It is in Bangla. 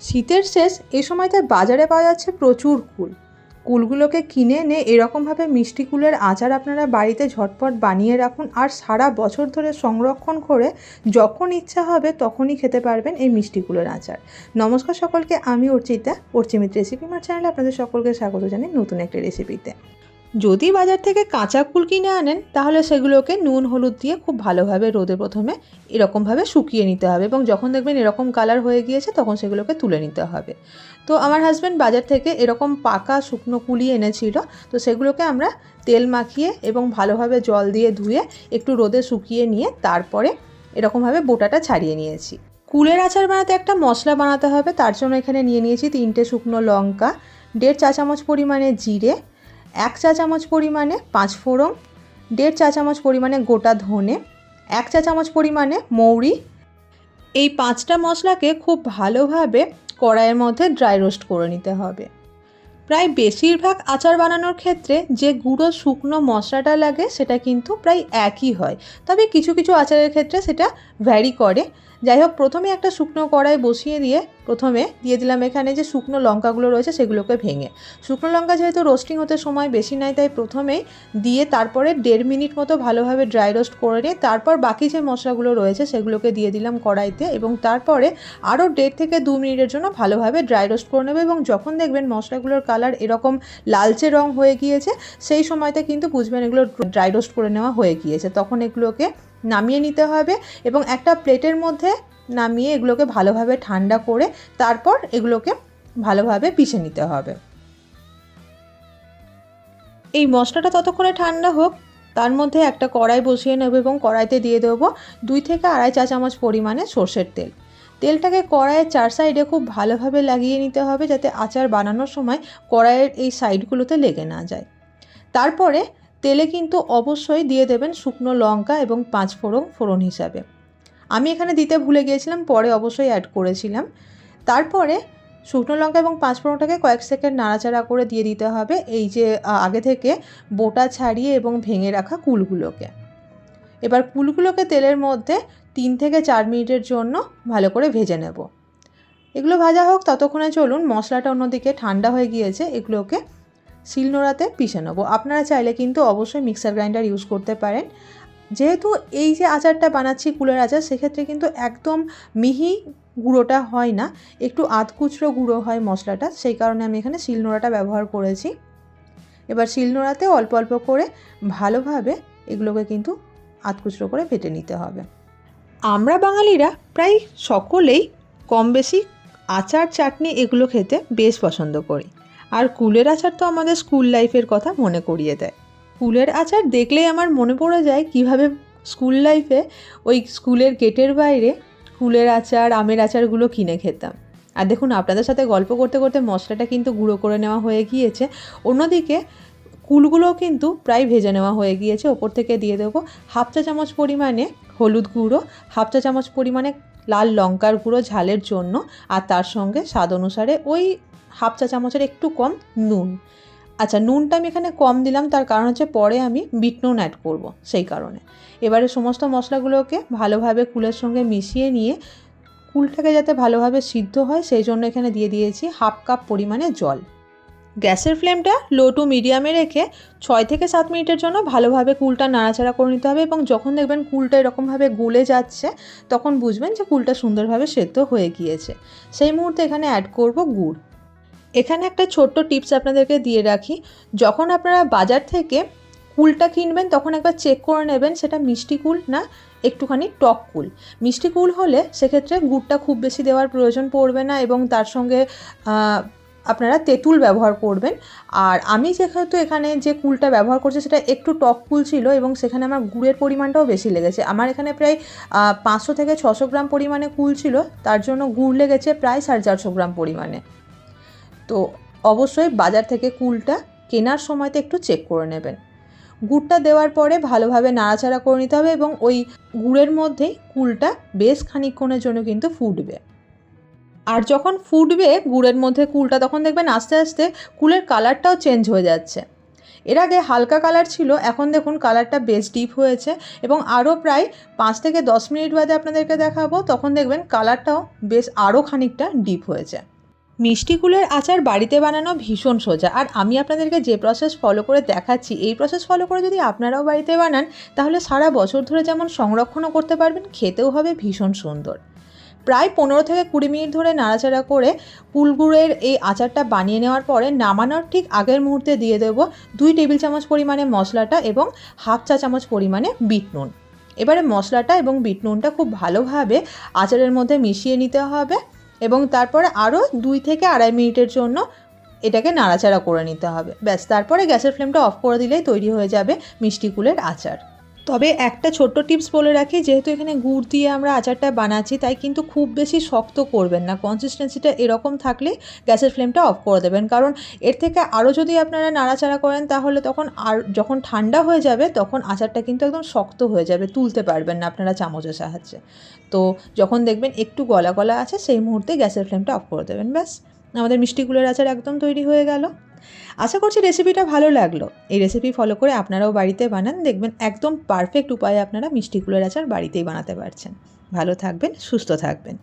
শীতের শেষ এই সময়টায় বাজারে পাওয়া যাচ্ছে প্রচুর কুল। কুলগুলোকে কিনে এনে এরকমভাবে মিষ্টি কুলের আচার আপনারা বাড়িতে ঝটপট বানিয়ে রাখুন আর সারা বছর ধরে সংরক্ষণ করে যখন ইচ্ছা হবে তখনই খেতে পারবেন এই মিষ্টি কুলের আচার। নমস্কার সকলকে, আমি অর্চিতা। অর্চিমিত রেসিপি মার চ্যানেলে আপনাদের সকলকে স্বাগত জানাই নতুন একটা রেসিপিতে। যদি বাজার থেকে কাঁচা কুল কিনে আনেন, তাহলে সেগুলোকে নুন, হলুদ দিয়ে খুব ভালোভাবে রোদে প্রথমে এরকমভাবে শুকিয়ে নিতে হবে এবং যখন দেখবেন এরকম কালার হয়ে গিয়েছে, তখন সেগুলোকে তুলে নিতে হবে। তো আমার হাজব্যান্ড বাজার থেকে এরকম পাকা শুকনো কুলি এনেছিল, তো সেগুলোকে আমরা তেল মাখিয়ে এবং ভালোভাবে জল দিয়ে ধুয়ে একটু রোদে শুকিয়ে নিয়ে তারপরে এরকমভাবে বোটাটা ছাড়িয়ে নিয়েছি। কুলের আচার বানাতে একটা মশলা বানাতে হবে, তার জন্য এখানে নিয়ে নিয়েছি তিনটে শুকনো লঙ্কা, দেড় চা চামচ পরিমাণে জিরে এক চা চামচ পরিমাণে পাঁচ ফোড়ন, দেড় চা চামচ পরিমাণে গোটা ধনে, এক চা চামচ পরিমাণে মৌরি। এই পাঁচটা মশলাকে খুব ভালোভাবে কড়াইয়ের মধ্যে ড্রাই রোস্ট করে নিতে হবে। প্রায় বেশিরভাগ আচার বানানোর ক্ষেত্রে যে গুঁড়ো শুকনো মশলাটা লাগে সেটা কিন্তু প্রায় একই হয়। তবে কিছু কিছু আচারের ক্ষেত্রে সেটা ভ্যারি করে। যাই হোক, প্রথমে একটা শুকনো কড়াই বসিয়ে দিয়ে প্রথমে দিয়ে দিলাম এখানে যে শুকনো লঙ্কাগুলো রয়েছে সেগুলোকে ভেঙে। শুকনো লঙ্কা যেহেতু রোস্টিং হতে সময় বেশি নেয়, তাই প্রথমেই দিয়ে তারপরে দেড় মিনিট মতো ভালোভাবে ড্রাই রোস্ট করে নিয়ে, তারপর বাকি যে মশলাগুলো রয়েছে সেগুলোকে দিয়ে দিলাম কড়াইতে এবং তারপরে আরও দেড় থেকে দু মিনিটের জন্য ভালোভাবে ড্রাই রোস্ট করে নেবে এবং যখন দেখবেন মশলাগুলোর কালার এরকম লালচে রং হয়ে গিয়েছে, সেই সময়তে কিন্তু বুঝবেন এগুলো ড্রাই রোস্ট করে নেওয়া হয়ে গিয়েছে। তখন এগুলোকে নামিয়ে নিতে হবে এবং একটা প্লেটের মধ্যে নামিয়ে এগুলোকে ভালোভাবে ঠান্ডা করে তারপর এগুলোকে ভালোভাবে পিষে নিতে হবে। এই মশলাটা ততক্ষণে ঠান্ডা হোক, তার মধ্যে একটা কড়াই বসিয়ে নেব এবং কড়াইতে দিয়ে দেবো দুই থেকে আড়াই চা চামচ পরিমাণে সর্ষের তেল। তেলটাকে কড়াইয়ের চার সাইডে খুব ভালোভাবে লাগিয়ে নিতে হবে যাতে আচার বানানোর সময় কড়াইয়ের এই সাইডগুলোতে লেগে না যায়। তারপরে তেলে কিন্তু অবশ্যই দিয়ে দেবেন শুকনো লঙ্কা এবং পাঁচ ফোড়ন ফোড়ন হিসাবে। আমি এখানে দিতে ভুলে গিয়েছিলাম, পরে অবশ্যই অ্যাড করেছিলাম। তারপরে শুকনো লঙ্কা এবং পাঁচ ফোড়নটাকে কয়েক সেকেন্ড নাড়াচাড়া করে দিয়ে দিতে হবে, এই যে আগে থেকে বোটা ছাড়িয়ে এবং ভেঙে রাখা কুলগুলোকে। এবার কুলগুলোকে তেলের মধ্যে তিন থেকে চার মিনিটের জন্য ভালো করে ভেজে নেব। এগুলো ভাজা হোক, ততক্ষণে চলুন, মশলাটা অন্যদিকে ঠান্ডা হয়ে গিয়েছে, এগুলোকে শিলনোড়াতে পিষে নেব। আপনারা চাইলে কিন্তু অবশ্যই মিক্সার গ্রাইন্ডার ইউজ করতে পারেন। যেহেতু এই যে আচারটা বানাচ্ছি কুলের আচার, সেক্ষেত্রে কিন্তু একদম মিহি গুঁড়োটা হয় না, একটু আধকুচরো গুঁড়ো হয় মশলাটা, সেই কারণে আমি এখানে শিলনোড়াটা ব্যবহার করেছি। এবার শিলনোড়াতে অল্প অল্প করে ভালোভাবে এগুলোকে কিন্তু আধকুচরো করে বেটে নিতে হবে। আমরা বাঙালিরা প্রায় সকলেই কম বেশি আচার, চাটনি এগুলো খেতে বেশ পছন্দ করি। আর কুলের আচার তো আমাদের স্কুল লাইফের কথা মনে করিয়ে দেয়। কুলের আচার দেখলেই আমার মনে পড়ে যায় কীভাবে স্কুল লাইফে ওই স্কুলের গেটের বাইরে কুলের আচার, আমের আচারগুলো কিনে খেতাম। আর দেখুন, আপনাদের সাথে গল্প করতে করতে মশলাটা কিন্তু গুঁড়ো করে নেওয়া হয়ে গিয়েছে। অন্যদিকে কুলগুলোও কিন্তু প্রায় ভেজে নেওয়া হয়ে গিয়েছে। ওপর থেকে দিয়ে দেবো হাফ চা চামচ পরিমাণে হলুদ গুঁড়ো, হাফ চা চামচ পরিমাণে লাল লঙ্কার গুঁড়ো ঝালের জন্য, আর তার সঙ্গে স্বাদ অনুসারে ওই হাফ চা চামচের একটু কম নুন। আচ্ছা নুনটা আমি এখানে কম দিলাম, তার কারণ হচ্ছে পরে আমি বিট নুন অ্যাড করব সেই কারণে। এবারে সমস্ত মশলাগুলোকে ভালোভাবে কুলের সঙ্গে মিশিয়ে নিয়ে কুলটাকে যাতে ভালোভাবে সিদ্ধ হয়, সেই জন্য এখানে দিয়ে দিয়েছি হাফ কাপ পরিমাণে জল। গ্যাসের ফ্লেমটা লো টু মিডিয়ামে রেখে ছয় থেকে সাত মিনিটের জন্য ভালোভাবে কুলটা নাড়াচাড়া করে নিতে হবে এবং যখন দেখবেন কুলটা এরকমভাবে গলে যাচ্ছে, তখন বুঝবেন যে কুলটা সুন্দরভাবে সেদ্ধ হয়ে গিয়েছে। সেই মুহূর্তে এখানে অ্যাড করব গুড়। এখানে একটা ছোট্ট টিপস আপনাদেরকে দিয়ে রাখি। যখন আপনারা বাজার থেকে কুলটা কিনবেন, তখন একবার চেক করে নেবেন সেটা মিষ্টি কুল না একটুখানি টক কুল। মিষ্টি কুল হলে সেক্ষেত্রে গুড়টা খুব বেশি দেওয়ার প্রয়োজন পড়বে না এবং তার সঙ্গে আপনারা তেঁতুল ব্যবহার করবেন। আর আমি যেহেতু এখানে যে কুলটা ব্যবহার করছি সেটা একটু টক কুল ছিল এবং সেখানে আমার গুড়ের পরিমাণটাও বেশি লেগেছে। আমার এখানে প্রায় পাঁচশো থেকে ছশো গ্রাম পরিমাণে কুল ছিল। তার জন্য গুড় লেগেছে প্রায় সাড়ে চারশো গ্রাম পরিমাণে। তো অবশ্যই বাজার থেকে কুলটা কেনার সময়তে একটু চেক করে নেবেন। গুড়টা দেওয়ার পরে ভালোভাবে নাড়াচাড়া করে নিতে হবে এবং ওই গুড়ের মধ্যেই কুলটা বেশ খানিকক্ষণের জন্য কিন্তু ফুটবে। আর যখন ফুটবে গুড়ের মধ্যে কুলটা, তখন দেখবেন আস্তে আস্তে কুলের কালারটাও চেঞ্জ হয়ে যাচ্ছে। এর আগে হালকা কালার ছিল, এখন দেখুন কালারটা বেশ ডিপ হয়েছে এবং আরও প্রায় পাঁচ থেকে দশ মিনিট বাদে আপনাদেরকে দেখাবো, তখন দেখবেন কালারটাও বেশ আরও খানিকটা ডিপ হয়েছে। মিষ্টি কুলের আচার বাড়িতে বানানো ভীষণ সোজা। আর আমি আপনাদেরকে যে প্রসেস ফলো করে দেখাচ্ছি, এই প্রসেস ফলো করে যদি আপনারাও বাড়িতে বানান, তাহলে সারা বছর ধরে যেমন সংরক্ষণও করতে পারবেন, খেতেও হবে ভীষণ সুন্দর। প্রায় পনেরো থেকে কুড়ি মিনিট ধরে নাড়াচাড়া করে কুলগুড়ের এই আচারটা বানিয়ে নেওয়ার পরে নামানোর ঠিক আগের মুহূর্তে দিয়ে দেব দুই টেবিল চামচ পরিমাণে মশলাটা এবং হাফ চা চামচ পরিমাণে বিট নুন। এবারে মশলাটা এবং বিট নুনটা খুব ভালোভাবে আচারের মধ্যে মিশিয়ে নিতে হবে। এবং তারপরে আরও দুই থেকে আড়াই মিনিটের জন্য এটাকে নাড়াচাড়া করে নিতে হবে। ব্যাস, তারপরে গ্যাসের ফ্লেমটা অফ করে দিলেই তৈরি হয়ে যাবে মিষ্টি কুলের আচার। তবে একটা ছোট্ট টিপস বলে রাখি, যেহেতু এখানে গুড় দিয়ে আমরা আচারটা বানাচ্ছি, তাই কিন্তু খুব বেশি শক্ত করবেন না। কনসিস্টেন্সিটা এরকম থাকলে গ্যাসের ফ্লেমটা অফ করে দেবেন। কারণ এর থেকে আরও যদি আপনারা নাড়াচাড়া করেন, তাহলে তখন আর যখন ঠান্ডা হয়ে যাবে, তখন আচারটা কিন্তু একদম শক্ত হয়ে যাবে, তুলতে পারবেন না আপনারা চামচের সাহায্যে। তো যখন দেখবেন একটু গলা গলা আছে, সেই মুহূর্তে গ্যাসের ফ্লেমটা অফ করে দেবেন, ব্যাস। আমাদের মিষ্টি কুলের আচার একদম তৈরি হয়ে গেল। আশা করছি রেসিপিটা ভালো লাগল। এই রেসিপি ফলো করে আপনারাও বাড়িতে বানান। দেখবেন একদম পারফেক্ট উপায়ে আপনারা মিষ্টি কুলের আচার বাড়িতেই বানাতে পারছেন। ভালো থাকবেন, সুস্থ থাকবেন।